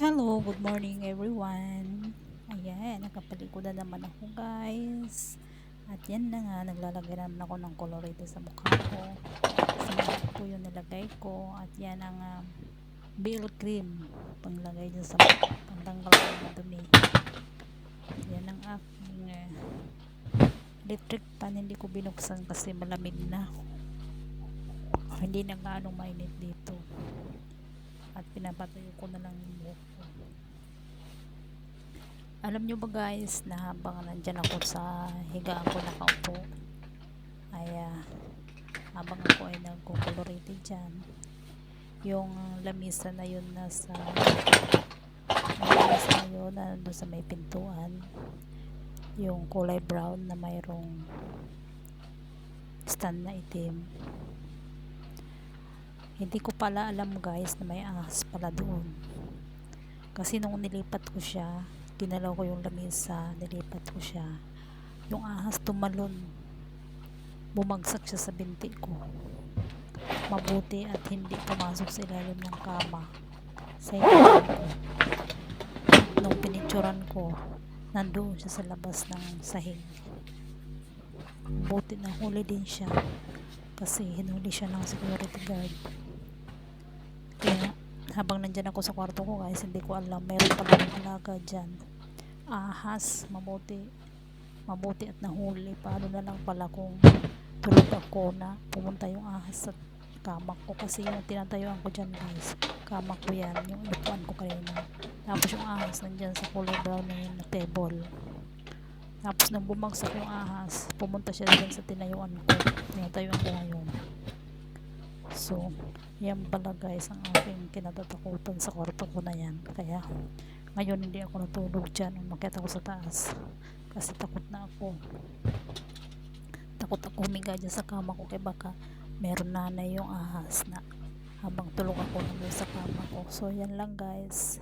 Hello, good morning everyone. Ayan, nakapaliko na naman ako guys. At yan na nga, naglalagay na naman ako ng color dito sa mukha ko. Sa ko yung nilagay ko. At yan ang um, bill cream. Panglagay dyan sa mukha. Pangtanggal ko ng dumi. Yan ang aking uh, electric pan. Hindi ko binuksan kasi malamig na. Hindi na gaano mainit dito at pinapatayo ko na lang yung buhok ko. Alam nyo ba guys na habang nandyan ako sa higaan ko nakaupo ay uh, habang ako ay nagkukulorete dyan yung lamisa na yun nasa lamisa na yun na nandun sa may pintuan yung kulay brown na mayroong stand na itim hindi ko pala alam guys na may ahas pala doon. Kasi nung nilipat ko siya, dinalaw ko yung lamisa, nilipat ko siya. Yung ahas tumalon. Bumagsak siya sa binti ko. Mabuti at hindi pumasok sa ilalim ng kama. Sa ko. Nung pinicturan ko, nandoon siya sa labas ng sahig. Buti na huli din siya kasi hinuli siya ng security guard kaya habang nandyan ako sa kwarto ko guys hindi ko alam meron pala ng alaga dyan. Ahas mabuti mabuti at nahuli. Paano na lang pala kung tulog ako na pumunta yung ahas sa kama ko? Kasi yung tinatayuan ko dyan guys kama ko yan yung inupuan ko kanina. Tapos yung ahas nandyan sa kulay brown na yun na table. Tapos nang bumagsak yung ahas pumunta siya dyan sa tinayuan ko. Tinatayuan ko ngayon So, yan pala guys ang aking kinatatakutan sa kwarto ko na yan. Kaya, ngayon hindi ako natulog dyan. Umakit ako sa taas. Kasi takot na ako. Takot ako humiga dyan sa kama ko. Kaya baka meron nanay yung ahas na habang tulog ako nandun sa kama ko. So, yan lang guys.